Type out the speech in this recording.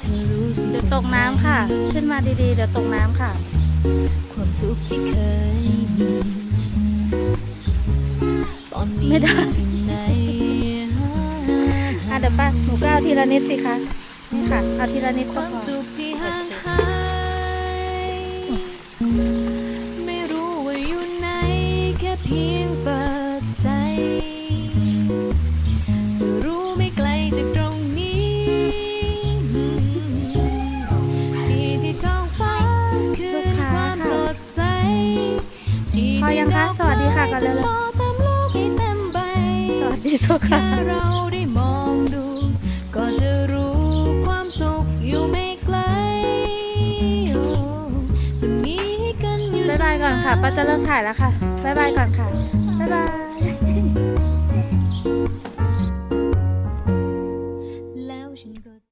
เธอรู้สิเดี๋ยวตกน้ำค่ะ ขึ้นมาดีๆ เดี๋ยวตกน้ำค่ะ ความสุขที่เคยมีตอนนี้ไม่ได้ถึงไหนอะเดี๋ยวป้าหนูก็เอาทีละนิดสิคะนี่ค่ะ เอาทีละนิดคก็วามพอสุขที่ห่างหายไม่รู้ว่าอยู่ไหนแค่เพียงเปิดใจ จะรู้ไม่ไกลจาก ยังคะดอกสวัสดีค่ะก่อนไม้เร็วจะโตเต็มโลกให้เต็มใบๆสวัสดีทุกค่ะแค่เราได้มองดู ก็จะรู้ความสุขอยู่ไม่ไกลโอ้จะมีให้กันอยู่บ๊ายบายก่อนค่ะป้าจะเริ่มถ่ายแล้วค่ะบ๊ายบายก่อนค่ะบ๊ายบาย